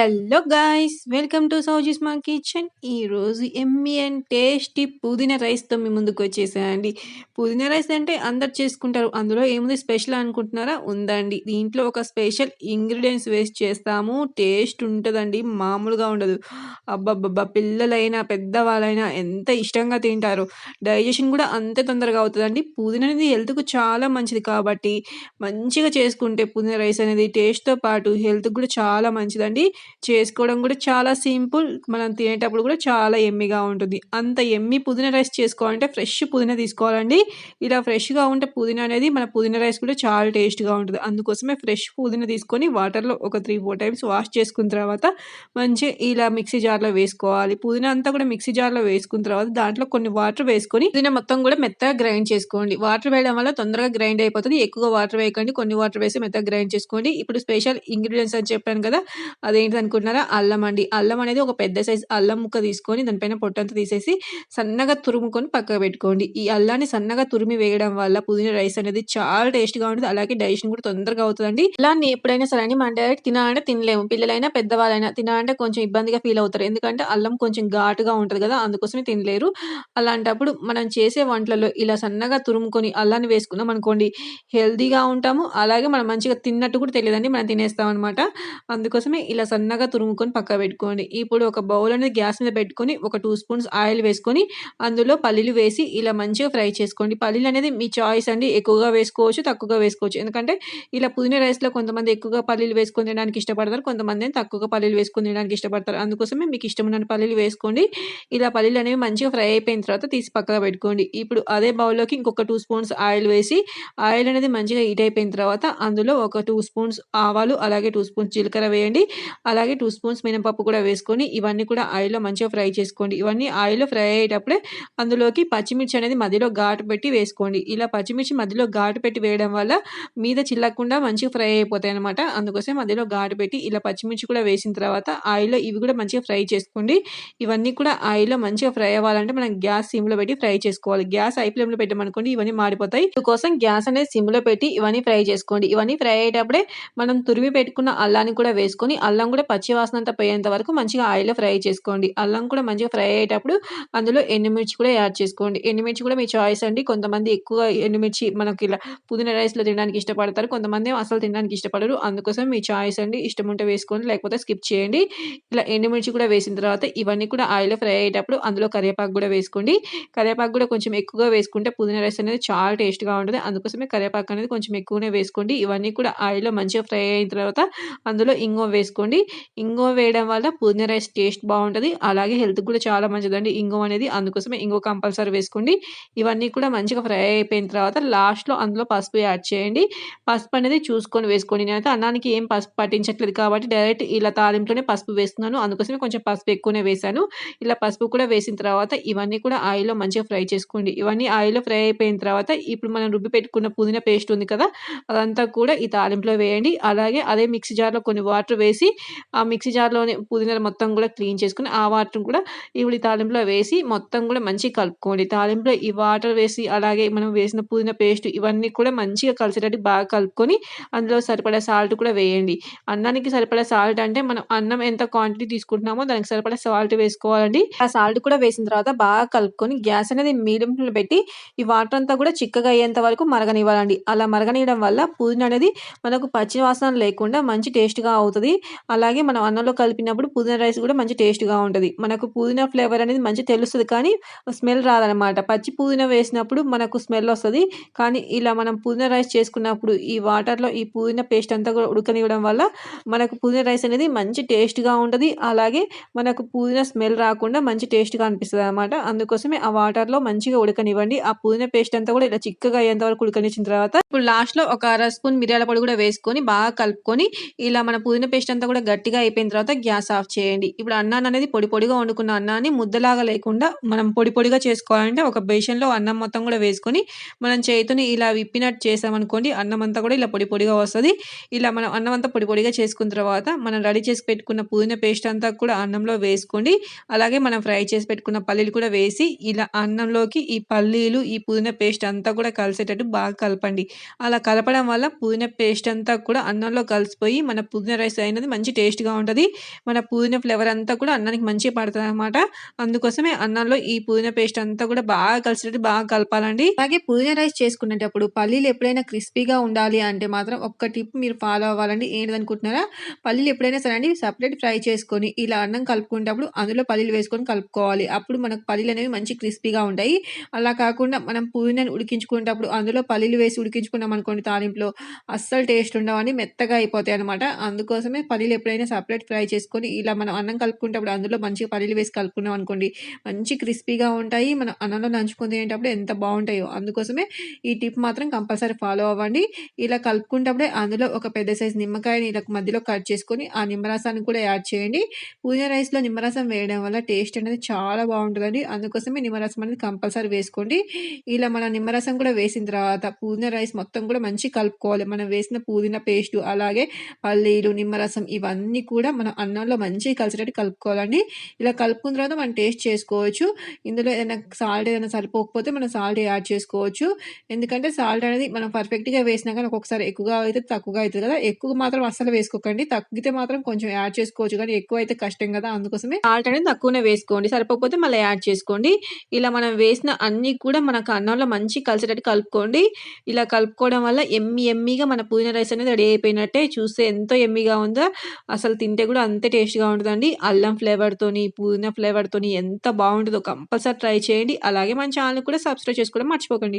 Hello guys welcome to Soujis మా kitchen. ఈరోజు ఎమ్మి and tasty పుదీనా రైస్తో మీ ముందుకు వచ్చేసాయండి పుదీనా రైస్ అంటే అందరు చేసుకుంటారు అందులో ఏముంది స్పెషల్ అనుకుంటున్నారా? ఉందండి. దీంట్లో ఒక స్పెషల్ ఇంగ్రీడియంట్స్ వేస్ట్ చేస్తాము టేస్ట్ ఉంటుందండి మామూలుగా ఉండదు. అబ్బబ్బబ్బా పిల్లలైనా పెద్దవాళ్ళైనా ఎంత ఇష్టంగా తింటారు. డైజెషన్ కూడా అంతే తొందరగా అవుతుందండి. పుదీనా అనేది హెల్త్కు చాలా మంచిది కాబట్టి మంచిగా చేసుకుంటే పుదీనా రైస్ అనేది టేస్ట్తో పాటు హెల్త్కి కూడా చాలా మంచిదండి. చేసుకోవడం కూడా చాలా సింపుల్. మనం తినేటప్పుడు కూడా చాలా ఎమ్మిగా ఉంటుంది. అంత ఎమ్మి పుదీనా రైస్ చేసుకోవాలంటే ఫ్రెష్ పుదీనా తీసుకోవాలండి. ఇలా ఫ్రెష్గా ఉంటే పుదీనా అనేది మన పుదీనా రైస్ కూడా చాలా టేస్ట్గా ఉంటుంది. అందుకోసమే ఫ్రెష్ పుదీనా తీసుకొని వాటర్లో ఒక త్రీ ఫోర్ టైమ్స్ వాష్ చేసుకున్న తర్వాత మంచిగా ఇలా మిక్సీ జార్లో వేసుకోవాలి. పుదీనా అంతా కూడా మిక్సీ జార్లో వేసుకున్న తర్వాత దాంట్లో కొన్ని వాటర్ వేసుకొని పుదీనా మొత్తం కూడా మెత్తగా గ్రైండ్ చేసుకోండి. వాటర్ వేయడం వల్ల తొందరగా గ్రైండ్ అయిపోతుంది. ఎక్కువగా వాటర్ వేయకండి. కొన్ని వాటర్ వేసి మెత్తగా గ్రైండ్ చేసుకోండి. ఇప్పుడు స్పెషల్ ఇంగ్రీడియంట్స్ అని చెప్పాను కదా అదేంటి అనుకుంటున్నారా అల్లం అండి. అల్లం అనేది ఒక పెద్ద సైజ్ అల్లం ముక్క తీసుకొని దానిపైన పొట్టంతా తీసేసి సన్నగా తురుముకొని పక్కకు పెట్టుకోండి. ఈ అల్లాన్ని సన్నగా తురిమి వేయడం వల్ల పుదీనా రైస్ అనేది చాలా టేస్ట్గా ఉంటుంది. అలాగే డైజెషన్ కూడా తొందరగా అవుతుందండి. అల్లాన్ని ఎప్పుడైనా సరే అండి మన డైరెక్ట్ తినాలంటే తినలేము. పిల్లలైనా పెద్దవాళ్ళైనా తినాలంటే కొంచెం ఇబ్బందిగా ఫీల్ అవుతారు. ఎందుకంటే అల్లం కొంచెం ఘాటుగా ఉంటుంది కదా అందుకోసమే తినలేరు. అలాంటప్పుడు మనం చేసే వంటలలో ఇలా సన్నగా తురుముకొని అల్లాన్ని వేసుకున్నాం అనుకోండి. హెల్దీగా ఉంటాము. అలాగే మనం మంచిగా తిన్నట్టు కూడా తెలియదండి. మనం తినేస్తాం అనమాట అందుకోసమే ఇలా సన్న సన్నగా తురుముకొని పక్క పెట్టుకోండి. ఇప్పుడు ఒక బౌల్ అనేది గ్యాస్ మీద పెట్టుకొని ఒక టూ స్పూన్స్ ఆయిల్ వేసుకొని అందులో పల్లీలు వేసి ఇలా మంచిగా ఫ్రై చేసుకోండి. పల్లీలు అనేది మీ చాయిస్ అండి. ఎక్కువగా వేసుకోవచ్చు తక్కువగా వేసుకోవచ్చు. ఎందుకంటే ఇలా పుదీనా రైస్లో కొంతమంది ఎక్కువగా పల్లీలు వేసుకొని తినడానికి ఇష్టపడతారు. కొంతమంది తక్కువగా పల్లీలు వేసుకొని తినడానికి ఇష్టపడతారు. అందుకోసమే మీకు ఇష్టమైన పల్లీలు వేసుకోండి. ఇలా పల్లీలు అనేవి మంచిగా ఫ్రై అయిపోయిన తర్వాత తీసి పక్కగా పెట్టుకోండి. ఇప్పుడు అదే బౌల్లోకి ఇంకొక టూ స్పూన్స్ ఆయిల్ వేసి ఆయిల్ అనేది మంచిగా హీట్ అయిపోయిన తర్వాత అందులో ఒక టూ స్పూన్స్ ఆవాలు అలాగే టూ స్పూన్స్ జీలకర్ర వేయండి. అలా అలాగే టూ స్పూన్స్ మినపప్పు కూడా వేసుకొని ఇవన్నీ కూడా ఆయిల్లో మంచిగా ఫ్రై చేసుకోండి. ఇవన్నీ ఆయిల్లో ఫ్రై అయ్యేటప్పుడే అందులోకి పచ్చిమిర్చి అనేది మధ్యలో ఘాటు పెట్టి వేసుకోండి. ఇలా పచ్చిమిర్చి మధ్యలో ఘాటు పెట్టి వేయడం వల్ల మీద చిల్లకుండా మంచిగా ఫ్రై అయిపోతాయి అనమాట అందుకోసం మధ్యలో ఘాటు పెట్టి ఇలా పచ్చిమిర్చి కూడా వేసిన తర్వాత ఆయిల్లో ఇవి కూడా మంచిగా ఫ్రై చేసుకోండి. ఇవన్నీ కూడా ఆయిల్లో మంచిగా ఫ్రై అవ్వాలంటే మనం గ్యాస్ సిమ్లో పెట్టి ఫ్రై చేసుకోవాలి. గ్యాస్ ఐ ఫ్లేమ్లో పెట్టామనుకోండి ఇవన్నీ మాడిపోతాయి. కోసం గ్యాస్ అనేది సిమ్లో పెట్టి ఇవన్నీ ఫ్రై చేసుకోండి. ఇవన్నీ ఫ్రై అయ్యేటప్పుడే మనం తురిమి పెట్టుకున్న అల్లాన్ని కూడా వేసుకొని అల్లం కూడా పచ్చి వాసన అంతా పోయేంత వరకు మంచిగా ఆయిల్లో ఫ్రై చేసుకోండి. అల్లం కూడా మంచిగా ఫ్రై అయ్యేటప్పుడు అందులో ఎండుమిర్చి కూడా యాడ్ చేసుకోండి. ఎండుమిర్చి కూడా మీ చాయిస్ అండి. కొంతమంది ఎక్కువ ఎండుమిర్చి మనకి ఇలా పుదీనా రైస్లో తినడానికి ఇష్టపడతారు. కొంతమంది అసలు తినడానికి ఇష్టపడరు. అందుకోసం మీ చాయిస్ అండి. ఇష్టం ఉంటే వేసుకోండి. లేకపోతే స్కిప్ చేయండి. ఇలా ఎండుమిర్చి కూడా వేసిన తర్వాత ఇవన్నీ కూడా ఆయిల్లో ఫ్రై అయ్యేటప్పుడు అందులో కరివేపాకు కూడా వేసుకోండి. కరివేపాకు కూడా కొంచెం ఎక్కువగా వేసుకుంటే పుదీనా రైస్ అనేది చాలా టేస్ట్గా ఉంటుంది. అందుకోసమే కరివేపాకు అనేది కొంచెం ఎక్కువనే వేసుకోండి. ఇవన్నీ కూడా ఆయిల్లో మంచిగా ఫ్రై అయిన తర్వాత అందులో ఇంగువ వేసుకోండి. ఇంగువ వేయడం వల్ల పుదీనా రైస్ టేస్ట్ బాగుంటుంది. అలాగే హెల్త్ కూడా చాలా మంచిదండి. ఇంగువ అనేది అందుకోసమే ఇంగువ కంపల్సరీ వేసుకోండి. ఇవన్నీ కూడా మంచిగా ఫ్రై అయిపోయిన తర్వాత లాస్ట్లో అందులో పసుపు యాడ్ చేయండి. పసుపు అనేది చూసుకొని వేసుకోండి. నేనైతే అన్నానికి ఏం పసుపు పట్టించట్లేదు కాబట్టి డైరెక్ట్ ఇలా తాలింపులోనే పసుపు వేస్తున్నాను. అందుకోసమే కొంచెం పసుపు ఎక్కువనే వేశాను. ఇలా పసుపు కూడా వేసిన తర్వాత ఇవన్నీ కూడా ఆయిల్లో మంచిగా ఫ్రై చేసుకోండి. ఇవన్నీ ఆయిల్లో ఫ్రై అయిపోయిన తర్వాత ఇప్పుడు మనం రుబ్బి పెట్టుకున్న పుదీనా పేస్ట్ ఉంది కదా అదంతా కూడా ఈ తాలింపులో వేయండి. అలాగే అదే మిక్సీ జార్లో కొన్ని వాటర్ వేసి ఆ మిక్సీ జార్లోని పుదీనా మొత్తం కూడా క్లీన్ చేసుకుని ఆ వాటర్ కూడా ఇప్పుడు ఈ తాలింపులో వేసి మొత్తం కూడా మంచిగా కలుపుకోండి. తాలింపులో ఈ వాటర్ వేసి అలాగే మనం వేసిన పుదీనా పేస్ట్ ఇవన్నీ కూడా మంచిగా కలిసేటట్టు బాగా కలుపుకొని అందులో సరిపడా సాల్ట్ కూడా వేయండి. అన్నానికి సరిపడా సాల్ట్ అంటే మనం అన్నం ఎంత క్వాంటిటీ తీసుకుంటున్నామో దానికి సరిపడా సాల్ట్ వేసుకోవాలండి. ఆ సాల్ట్ కూడా వేసిన తర్వాత బాగా కలుపుకొని గ్యాస్ అనేది మీడియంలో పెట్టి ఈ వాటర్ అంతా కూడా చిక్కగా అయ్యేంత వరకు మరగనివ్వాలండి. అలా మరగనియడం వల్ల పుదీనా అనేది మనకు పచ్చి వాసన లేకుండా మంచి టేస్ట్గా అవుతుంది. అలా అలాగే మనం అన్నంలో కలిపినప్పుడు పుదీనా రైస్ కూడా మంచి టేస్ట్గా ఉంటుంది. మనకు పుదీనా ఫ్లేవర్ అనేది మంచి తెలుస్తుంది కానీ స్మెల్ రాదనమాట పచ్చి పుదీనా వేసినప్పుడు మనకు స్మెల్ వస్తుంది. కానీ ఇలా మనం పుదీనా రైస్ చేసుకున్నప్పుడు ఈ వాటర్లో ఈ పుదీనా పేస్ట్ అంతా కూడా ఉడకనివ్వడం వల్ల మనకు పుదీనా రైస్ అనేది మంచి టేస్ట్గా ఉంటుంది. అలాగే మనకు పుదీనా స్మెల్ రాకుండా మంచి టేస్ట్గా అనిపిస్తుంది అనమాట అందుకోసమే ఆ వాటర్లో మంచిగా ఉడకనివ్వండి. ఆ పుదీనా పేస్ట్ అంతా కూడా ఇలా చిక్కగా అయ్యేంత వరకు ఉడకనిచ్చిన తర్వాత ఇప్పుడు లాస్ట్లో ఒక అర స్పూన్ మిరియాల పొడి కూడా వేసుకొని బాగా కలుపుకొని ఇలా మన పుదీనా పేస్ట్ అంతా కూడా గట్టిగా అయిపోయిన తర్వాత గ్యాస్ ఆఫ్ చేయండి. ఇప్పుడు అన్నాన్ని అనేది పొడి పొడిగా వండుకున్న అన్నాన్ని ముద్దలాగా లేకుండా మనం పొడి పొడిగా చేసుకోవాలంటే ఒక బేషన్లో అన్నం మొత్తం కూడా వేసుకొని మనం చేతిని ఇలా విప్పినట్టు చేసామనుకోండి అన్నం అంతా కూడా ఇలా పొడి పొడిగా వస్తుంది. ఇలా మనం అన్నం అంతా పొడి పొడిగా చేసుకున్న తర్వాత మనం రెడీ చేసి పెట్టుకున్న పుదీనా పేస్ట్ అంతా కూడా అన్నంలో వేసుకోండి. అలాగే మనం ఫ్రై చేసి పెట్టుకున్న పల్లీలు కూడా వేసి ఇలా అన్నంలోకి ఈ పల్లీలు ఈ పుదీనా పేస్ట్ అంతా కూడా కలిసేటట్టు బాగా కలపండి. అలా కలపడం వల్ల పుదీనా పేస్ట్ అంతా కూడా అన్నంలో కలిసిపోయి మన పుదీనా రైస్ అయినది మంచి టేస్ట్ టేస్ట్‌గా ఉంటుంది మన పుదీనా ఫ్లేవర్ అంతా కూడా అన్నానికి మంచిగా అనమాట అందుకోసమే అన్నంలో ఈ పుదీనా పేస్ట్ అంతా కూడా బాగా కలిసినట్టు బాగా కలపాలండి. అలాగే పుదీనా రైస్ చేసుకునేటప్పుడు పల్లీలు ఎప్పుడైనా క్రిస్పీగా ఉండాలి అంటే మాత్రం ఒక్క టిప్ మీరు ఫాలో అవ్వాలండి. ఏంటిదనుకుంటున్నారా? పల్లీలు ఎప్పుడైనా సరే అండి సపరేట్ ఫ్రై చేసుకొని ఇలా అన్నం కలుపుకునేటప్పుడు అందులో పల్లీలు వేసుకొని కలుపుకోవాలి. అప్పుడు మనకు పల్లీలు అనేవి మంచి క్రిస్పీగా ఉంటాయి. అలా కాకుండా మనం పుదీనాని ఉడికించుకునేటప్పుడు అందులో పల్లీలు వేసి ఉడికించుకున్నాం అనుకోండి తాలింపులో అస్సలు టేస్ట్ ఉండవని మెత్తగా అయిపోతాయి అనమాట అందుకోసమే పల్లీలు ఎప్పుడైనా సెపరేట్ ఫ్రై చేసుకొని ఇలా మనం అన్నం కలుపుకునేటప్పుడు అందులో మంచిగా పల్లీలు వేసి కలుపుకున్నాం అనుకోండి మంచి క్రిస్పీగా ఉంటాయి. మనం అన్నంలో నంచుకొని తినేటప్పుడు ఎంత బాగుంటాయో అందుకోసమే ఈ టిప్ మాత్రం కంపల్సరీ ఫాలో అవ్వండి. ఇలా కలుపుకునేటప్పుడే అందులో ఒక పెద్ద సైజు నిమ్మకాయని ఇలా మధ్యలో కట్ చేసుకొని ఆ నిమ్మరసాన్ని కూడా యాడ్ చేయండి. పుదీనా రైస్‌లో నిమ్మరసం వేయడం వల్ల టేస్ట్ అనేది చాలా బాగుంటుందండి అందుకోసమే నిమ్మరసం అనేది కంపల్సరీ వేసుకోండి. ఇలా మన నిమ్మరసం కూడా వేసిన తర్వాత పుదీనా రైస్ మొత్తం కూడా మంచిగా కలుపుకోవాలి. మనం వేసిన పుదీనా పేస్టు అలాగే పల్లీలు, నిమ్మరసం ఇవన్నీ కూడా మనం అన్నంలో మంచిగా కలిసేటట్టు కలుపుకోవాలండి. ఇలా కలుపుకున్న తర్వాత మనం టేస్ట్ చేసుకోవచ్చు. ఇందులో ఏదైనా సాల్ట్ ఏదైనా సరిపోకపోతే మనం సాల్ట్ యాడ్ చేసుకోవచ్చు. ఎందుకంటే సాల్ట్ అనేది మనం పర్ఫెక్ట్‌గా వేసినా కానీ ఒక్కొక్కసారి ఎక్కువగా అయితే తక్కువగా అవుతుంది కదా! ఎక్కువ మాత్రం అస్సలు వేసుకోకండి. తగ్గితే మాత్రం కొంచెం యాడ్ చేసుకోవచ్చు కానీ ఎక్కువ అయితే కష్టం కదా! అందుకోసమే సాల్ట్ అనేది తక్కువనే వేసుకోండి. సరిపోకపోతే మళ్ళీ యాడ్ చేసుకోండి. ఇలా మనం వేసిన అన్నీ కూడా మనకు అన్నంలో మంచి కలిసేటట్టు కలుపుకోండి. ఇలా కలుపుకోవడం వల్ల ఎమ్మి ఎమ్మిగా మన పుదీనా రైస్ అనేది రెడీ అయిపోయినట్టే. చూస్తే ఎంతో ఎమ్మిగా ఉందో అసలు తింటే కూడా అంతే టేస్ట్‌గా ఉంటుందండి అల్లం ఫ్లేవర్‌తోని, పుదీనా ఫ్లేవర్‌తోని ఎంత బాగుంటుందో కంపల్సరీ ట్రై చేయండి. అలాగే మన ఛానల్ కూడా సబ్స్క్రైబ్ చేసుకోవడం మర్చిపోకండి.